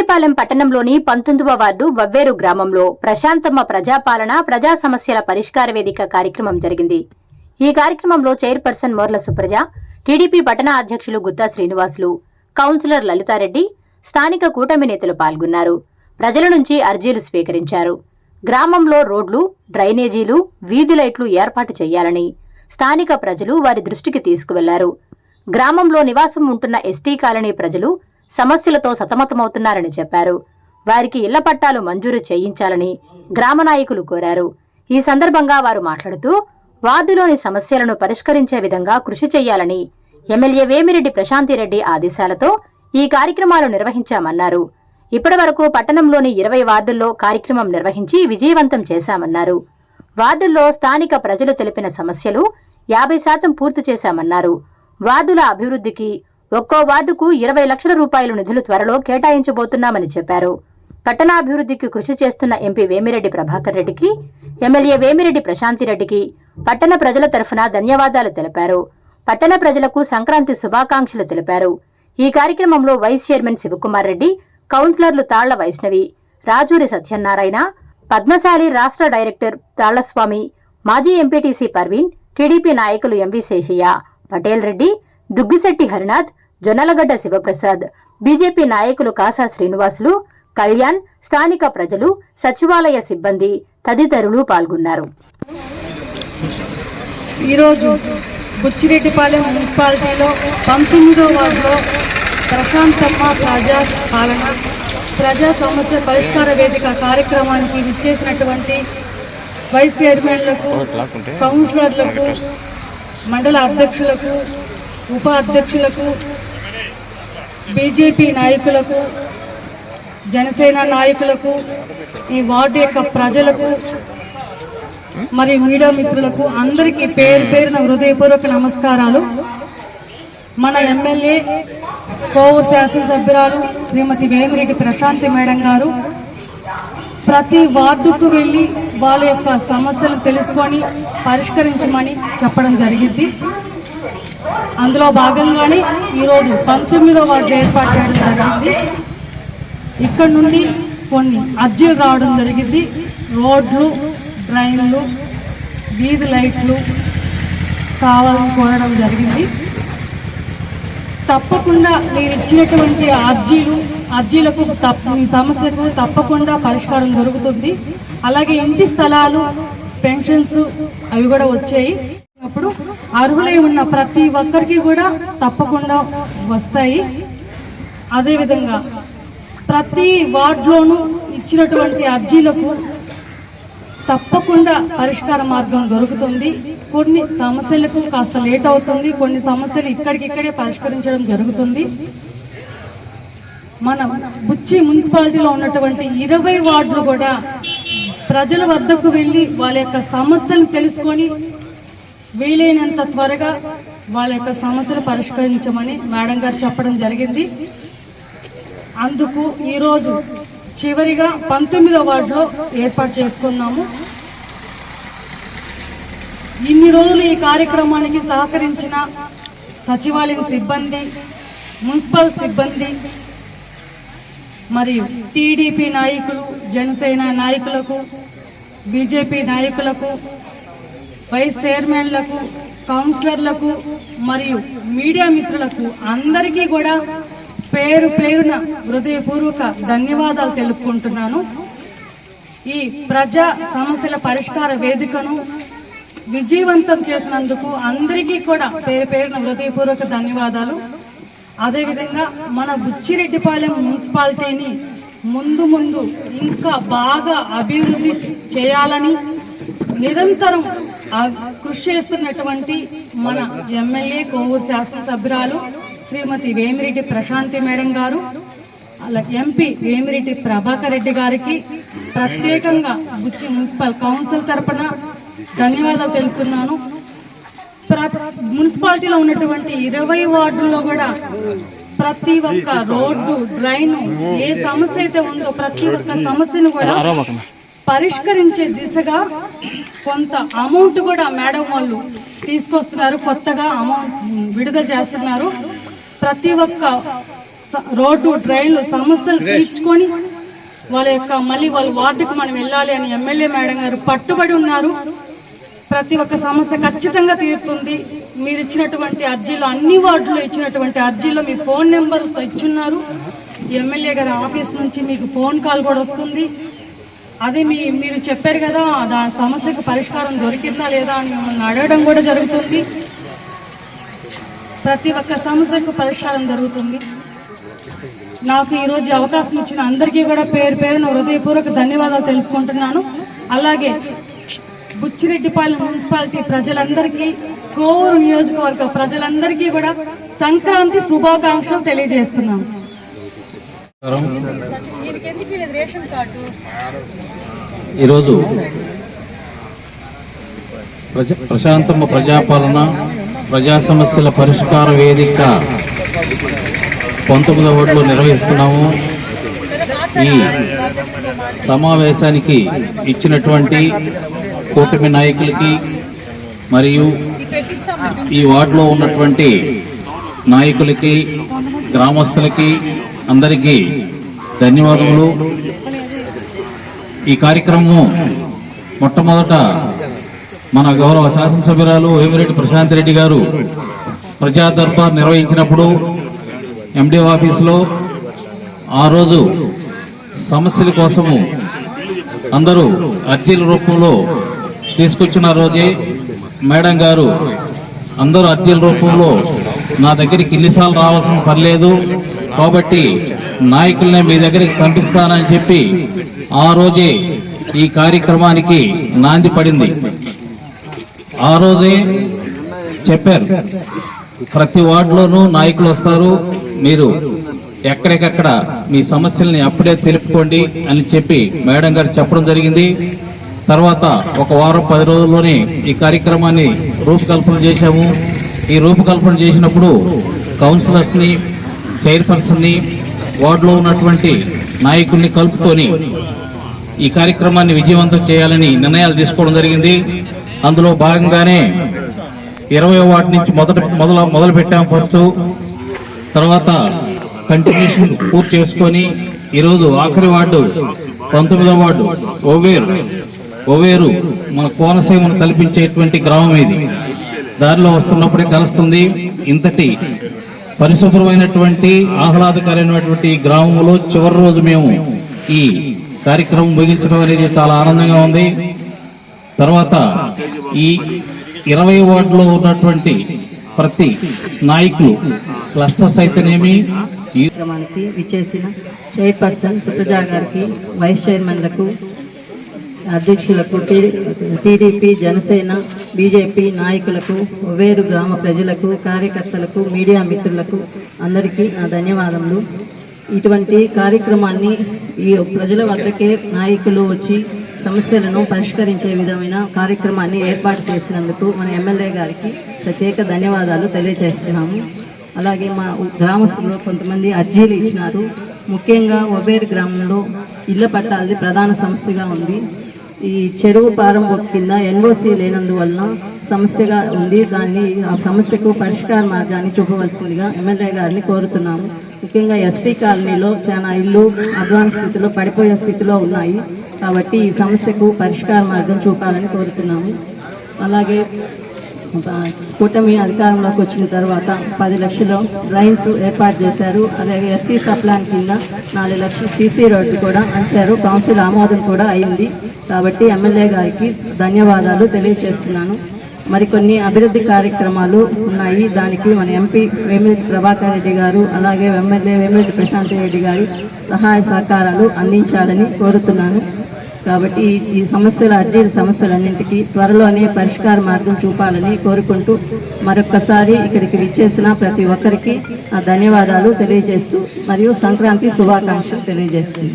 బుచ్చిరెడ్డిపాలెం పట్టణంలోని పంతొమ్మిదవ వార్డు వవ్వేరు గ్రామంలో ప్రశాంతమ్మ ప్రజాపాలన ప్రజా సమస్యల పరిష్కార వేదిక కార్యక్రమం జరిగింది. ఈ కార్యక్రమంలో చైర్పర్సన్ మోర్ల సుప్రజ టీడీపీ పట్టణ అధ్యక్షులు గుత్తా శ్రీనివాసులు కౌన్సిలర్ లలితారెడ్డి స్థానిక కూటమి నేతలు పాల్గొన్నారు. ప్రజల నుంచి అర్జీలు స్వీకరించారు. గ్రామంలో రోడ్లు డ్రైనేజీలు వీధి లైట్లు ఏర్పాటు చేయాలని స్థానిక ప్రజలు వారి దృష్టికి తీసుకువెళ్ళారు. గ్రామంలో నివాసం ఉంటున్న ఎస్టీ కాలనీ ప్రజలు సమస్యలతో సతమతమవుతున్నారని చెప్పారు. వారికి ఇళ్ళ పట్టాలు మంజూరు చేయించాలని గ్రామ నాయకులు కోరారు. ఈ సందర్భంగా వారు మాట్లాడుతూ వార్డులోని సమస్యలను పరిష్కరించే విధంగా కృషి చేయాలని ఎమ్మెల్యే వేమిరెడ్డి ప్రశాంతిరెడ్డి ఆదేశాలతో ఈ కార్యక్రమాలు నిర్వహించామన్నారు. ఇప్పటివరకు పట్టణంలోని ఇరవై వార్డుల్లో కార్యక్రమం నిర్వహించి విజయవంతం చేశామన్నారు. వార్డుల్లో స్థానిక ప్రజలు తెలిపిన సమస్యలు యాభై శాతం పూర్తి చేశామన్నారు. వార్డుల అభివృద్ధికి ఒక్కో వార్డుకు ఇరవై లక్షల రూపాయల నిధులు త్వరలో కేటాయించబోతున్నామని చెప్పారు. పట్టణాభివృద్ధికి కృషి చేస్తున్న ఎంపీ వేమిరెడ్డి ప్రభాకర్ రెడ్డికి ఎమ్మెల్యే వేమిరెడ్డి ప్రశాంతిరెడ్డికి పట్టణ ప్రజల తరఫున ధన్యవాదాలు తెలిపారు. పట్టణ ప్రజలకు సంక్రాంతి శుభాకాంక్షలు తెలిపారు. ఈ కార్యక్రమంలో వైస్ చైర్మన్ శివకుమార్ రెడ్డి కౌన్సిలర్లు తాళ్ళ వైష్ణవి రాజూరి సత్యనారాయణ పద్మశాలి రాష్ట్ర డైరెక్టర్ తాళ్ళస్వామి మాజీ ఎంపీటీసీ పర్వీన్ టీడీపీ నాయకులు ఎంవి శేషయ్య పటేల్ రెడ్డి దుగ్గిశెట్టి హరినాథ్ జొన్నలగడ్డ శివప్రసాద్ బీజేపీ నాయకులు కాసా శ్రీనివాసులు కళ్యాణ్ స్థానిక ప్రజలు సచివాలయ సిబ్బంది తదితరులు పాల్గొన్నారు. ఈరోజు బుచ్చిరెడ్డిపాలెం మున్సిపాలిటీలో పంతొమ్మిదో వార్డులో ప్రశాంతమ్మ ప్రజా పాలన ప్రజా సమస్య పరిష్కార వేదిక కార్యక్రమానికి విచ్చేసినటువంటి వైస్ చైర్మన్లకు కౌన్సిలర్లకు మండల అధ్యక్షులకు ఉపాధ్యక్షులకు బీజేపీ నాయకులకు జనసేన నాయకులకు ఈ వార్డు యొక్క ప్రజలకు మరి మీడియా మిత్రులకు అందరికీ పేరు పేరున హృదయపూర్వక నమస్కారాలు. మన ఎమ్మెల్యే కోవూరు శాసనసభ్యురాలు శ్రీమతి వేమిరెడ్డి ప్రశాంతి మేడం గారు ప్రతి వార్డుకు వెళ్ళి వాళ్ళ యొక్క సమస్యలు తెలుసుకొని పరిష్కరించమని చెప్పడం జరిగింది. అందులో భాగంగానే ఈరోజు పంతొమ్మిదో వార్డు ఏర్పాటు చేయడం జరిగింది. ఇక్కడ నుండి కొన్ని అర్జీలు రావడం జరిగింది. రోడ్లు డ్రైన్లు వీధి లైట్లు కావాలని కోరడం జరిగింది. తప్పకుండా మీరు ఇచ్చినటువంటి అర్జీలు అర్జీలకు తప్ప మీ సమస్యకు తప్పకుండా పరిష్కారం దొరుకుతుంది. అలాగే ఇంటి స్థలాలు పెన్షన్స్ అవి కూడా వచ్చాయి. అప్పుడు అర్హులై ఉన్న ప్రతి ఒక్కరికి కూడా తప్పకుండా వస్తాయి. అదేవిధంగా ప్రతి వార్డులోనూ ఇచ్చినటువంటి అర్జీలకు తప్పకుండా పరిష్కార మార్గం దొరుకుతుంది. కొన్ని సమస్యలకు కాస్త లేట్ అవుతుంది. కొన్ని సమస్యలు ఇక్కడికిక్కడే పరిష్కరించడం జరుగుతుంది. మనం బుచ్చి మున్సిపాలిటీలో ఉన్నటువంటి ఇరవై వార్డులు కూడా ప్రజల వద్దకు వెళ్ళి వాళ్ళ యొక్క సమస్యలను తెలుసుకొని వీలైనంత త్వరగా వాళ్ళ యొక్క సమస్యలు పరిష్కరించమని మేడం గారు చెప్పడం జరిగింది. అందుకు ఈరోజు చివరిగా పంతొమ్మిదో వార్డులో ఏర్పాటు చేసుకున్నాము. ఇన్ని రోజులు ఈ కార్యక్రమానికి సహకరించిన సచివాలయం సిబ్బంది మున్సిపల్ సిబ్బంది మరియు టీడీపీ నాయకులు జనసేన నాయకులకు బీజేపీ నాయకులకు వైస్ చైర్మన్లకు కౌన్సిలర్లకు మరియు మీడియా మిత్రులకు అందరికీ కూడా పేరు పేరున హృదయపూర్వక ధన్యవాదాలు తెలుపుకుంటున్నాను. ఈ ప్రజా సమస్యల పరిష్కార వేదికను విజయవంతం చేసినందుకు అందరికీ కూడా పేరు పేరున హృదయపూర్వక ధన్యవాదాలు. అదేవిధంగా మన బుచ్చిరెడ్డిపాలెం మున్సిపాలిటీని ముందు ముందు ఇంకా బాగా అభివృద్ధి చేయాలని నిరంతరం కృషి చేస్తున్నటువంటి మన ఎమ్మెల్యే కోవూరు శాసనసభ్యురాలు శ్రీమతి వేమిరెడ్డి ప్రశాంతి మేడం గారు అలా ఎంపీ వేమిరెడ్డి ప్రభాకర్ రెడ్డి గారికి ప్రత్యేకంగా బుచ్చి మున్సిపల్ కౌన్సిల్ తరపున ధన్యవాదాలు తెలుపుతున్నాను. ప్ర- మున్సిపాలిటీలో ఉన్నటువంటి ఇరవై వార్డుల్లో కూడా ప్రతి ఒక్క రోడ్డు డ్రైన్ ఏ సమస్య అయితే ఉందో ప్రతి ఒక్క సమస్యను కూడా పరిష్కరించే దిశగా కొంత అమౌంట్ కూడా మేడం వాళ్ళు తీసుకొస్తున్నారు. కొత్తగా అమౌంట్ విడుదల చేస్తున్నారు. ప్రతి ఒక్క స- రోడ్డు డ్రైన్లు సమస్యలు తీర్చుకొని వాళ్ళ యొక్క మళ్ళీ వాళ్ళ వార్డుకు మనం వెళ్ళాలి అని ఎమ్మెల్యే మేడం గారు పట్టుబడి ఉన్నారు. ప్రతి ఒక్క సమస్య ఖచ్చితంగా తీరుతుంది. మీరు ఇచ్చినటువంటి అర్జీలో అన్ని వార్డులో ఇచ్చినటువంటి అర్జీలో మీ ఫోన్ నెంబర్ ఇచ్చున్నారు. ఎమ్మెల్యే గారి ఆఫీస్ నుంచి మీకు ఫోన్ కాల్ కూడా వస్తుంది. అదే మీ మీరు చెప్పారు కదా దాని సమస్యకు పరిష్కారం దొరికిందా లేదా అని మిమ్మల్ని అడగడం కూడా జరుగుతుంది. ప్రతి ఒక్క సమస్యకు పరిష్కారం జరుగుతుంది నాకు ఈరోజు అవకాశం ఇచ్చిన అందరికీ కూడా పేరు పేరున హృదయపూర్వక ధన్యవాదాలు తెలుపుకుంటున్నాను. అలాగే బుచ్చిరెడ్డిపాలెం మున్సిపాలిటీ ప్రజలందరికీ కోవూరు నియోజకవర్గ ప్రజలందరికీ కూడా సంక్రాంతి శుభాకాంక్షలు తెలియజేస్తున్నాను. ఈరోజు ప్రజ ప్రశాంతమ ప్రజాపాలన ప్రజా సమస్యల పరిష్కార వేదిక పంతొమ్మిదవ వార్డులో నిర్వహిస్తున్నాము. ఈ సమావేశానికి ఇచ్చినటువంటి కూటమి నాయకులకి మరియు ఈ వార్డులో ఉన్నటువంటి నాయకులకి గ్రామస్తులకి అందరికీ ధన్యవాదములు. ఈ కార్యక్రమము మొట్టమొదట మన గౌరవ శాసనసభ్యురాలు వేమిరెడ్డి ప్రశాంత్ రెడ్డి గారు ప్రజా దర్బార్ నిర్వహించినప్పుడు ఎండి ఆఫీసులో ఆ రోజు సమస్యల కోసము అందరూ అర్జీల రూపంలో తీసుకొచ్చిన రోజే మేడం గారు అందరూ అర్జీల రూపంలో నా దగ్గరికి ఇన్నిసార్లు రావాల్సిన పర్లేదు కాబట్టి నాయకుల్ని మీ దగ్గరికి పంపిస్తానని చెప్పి ఆ రోజే ఈ కార్యక్రమానికి నాంది పడింది. ఆ రోజే చెప్పారు ప్రతి వార్డులోనూ నాయకులు వస్తారు మీరు ఎక్కడికక్కడ మీ సమస్యల్ని అప్పుడే తెలుపుకోండి అని చెప్పి మేడం గారు చెప్పడం జరిగింది. తర్వాత ఒక వారం పది రోజుల్లోనే ఈ కార్యక్రమాన్ని రూపకల్పన చేశాము. ఈ రూపకల్పన చేసినప్పుడు కౌన్సిలర్స్ని చైర్పర్సన్ని వార్డులో ఉన్నటువంటి నాయకుల్ని కలుపుకొని ఈ కార్యక్రమాన్ని విజయవంతం చేయాలని నిర్ణయాలు తీసుకోవడం జరిగింది. అందులో భాగంగానే ఇరవై వార్డు నుంచి మొదట మొదలు మొదలు పెట్టాం ఫస్ట్. తర్వాత కంటిన్యూషన్ పూర్తి చేసుకొని ఈరోజు ఆఖరి వార్డు పంతొమ్మిదవ వార్డు ఓవేరు ఓవేరు మన కోనసీమను కల్పించేటువంటి గ్రామం ఇది. దారిలో వస్తున్నప్పుడే తెలుస్తుంది ఇంతటి పరిశుభ్రమైనటువంటి ఆహ్లాదకరమైనటువంటి ఈ గ్రామంలో చివరి రోజు మేము ఈ కార్యక్రమం ముగించడం అనేది చాలా ఆనందంగా ఉంది. తర్వాత ఈ ఇరవై వార్డులో ఉన్నటువంటి ప్రతి నాయకులు క్లస్టర్స్ అయితేనేమి విచ్చేసిన చైర్పర్సన్ సుప్రజా గారికి వైస్ చైర్మన్లకు అధ్యక్షులకు టీ- టీడీపీ జనసేన బీజేపీ నాయకులకు ఒవేరు గ్రామ ప్రజలకు కార్యకర్తలకు మీడియా మిత్రులకు అందరికీ నా ధన్యవాదములు. ఇటువంటి కార్యక్రమాన్ని ఈ ప్రజల వద్దకే నాయకులు వచ్చి సమస్యలను పరిష్కరించే విధమైన కార్యక్రమాన్ని ఏర్పాటు చేసినందుకు మన ఎమ్మెల్యే గారికి ప్రత్యేక ధన్యవాదాలు తెలియజేస్తున్నాము. అలాగే మా గ్రామస్తులు కొంతమంది అర్జీలు ఇచ్చినారు. ముఖ్యంగా ఒబేర్ గ్రామంలో ఇళ్ళ పట్టాలది ప్రధాన సమస్యగా ఉంది. ఈ చెరువు ప్రారంభం కింద ఎన్ఓసి లేనందువలన సమస్యగా ఉంది. దాన్ని ఆ సమస్యకు పరిష్కార మార్గాన్ని చూపవలసిందిగా ఎమ్మెల్యే గారిని కోరుతున్నాము. ముఖ్యంగా ఎస్టీ కాలనీలో చాలా ఇల్లు అడ్వాన్స్ స్థితిలో పడిపోయే స్థితిలో ఉన్నాయి. కాబట్టి ఈ సమస్యకు పరిష్కార మార్గం చూపాలని కోరుతున్నాము. అలాగే కూటమి అధికారంలోకి వచ్చిన తర్వాత పది లక్షలు లైన్స్ ఏర్పాటు చేశారు. అలాగే ఎస్సీ సప్లాన్ కింద నాలుగు లక్షలు సీసీ రోడ్డు కూడా అంచారు. కౌన్సిల్ ఆమోదం కూడా అయింది. కాబట్టి ఎమ్మెల్యే గారికి ధన్యవాదాలు తెలియజేస్తున్నాను. మరికొన్ని అభివృద్ధి కార్యక్రమాలు ఉన్నాయి. దానికి మన ఎంపీ వేమిరెడ్డి ప్రభాకర్ రెడ్డి గారు అలాగే ఎమ్మెల్యే వేమిరెడ్డి ప్రశాంత్ రెడ్డి గారి సహాయ సహకారాలు అందించాలని కోరుతున్నాను. కాబట్టి ఈ- సమస్యలు సమస్యల అర్జీల సమస్యలన్నింటికీ త్వరలోనే పరిష్కార మార్గం చూపాలని కోరుకుంటూ మరొక్కసారి ఇక్కడికి విచ్చేసిన ప్రతి ఒక్కరికి ఆ ధన్యవాదాలు తెలియజేస్తూ మరియు సంక్రాంతి శుభాకాంక్షలు తెలియజేస్తుంది